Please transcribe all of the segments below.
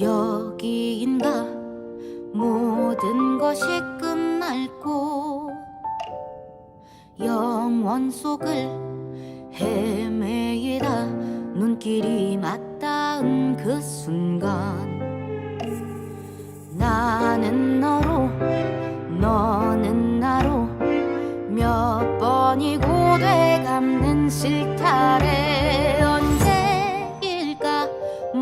여기인가? 모든 것이 끝날고 영원 속을 헤매이다 눈길이 맞닿은 그 순간 나는 너로 너는 나로 몇 번이고 돼감는 실타래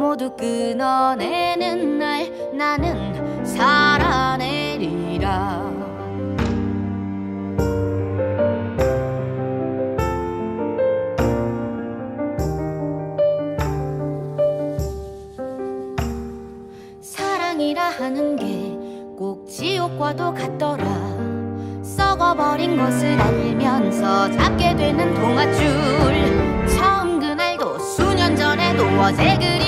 모두 끊어내는 날 나는 살아내리라. 사랑이라 하는 게 꼭 지옥과도 같더라. 썩어버린 것을 알면서 잡게 되는 동아줄. 처음 그날도 수년 전에도 어제 그리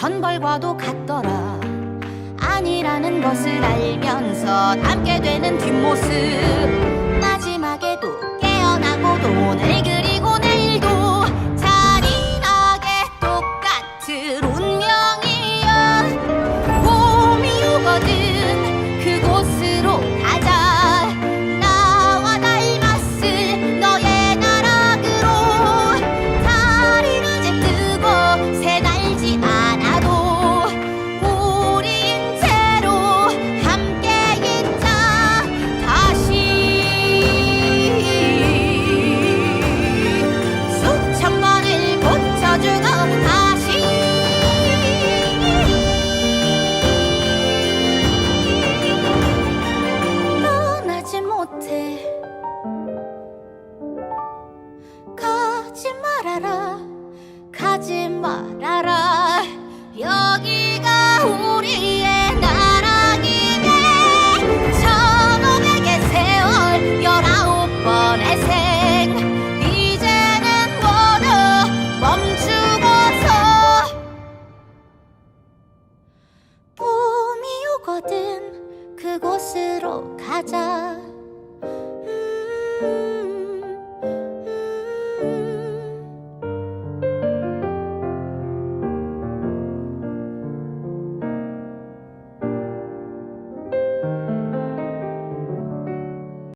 천벌과도 같더라. 아니라는 것을 알면서 담게 되는 뒷모습 말아라. 가지 말아라. 여기가 우리의 나락이네. 천오백의 세월 열아홉 번의 생. 이제는 모두 멈추고서 봄이 오거든 그곳으로 가자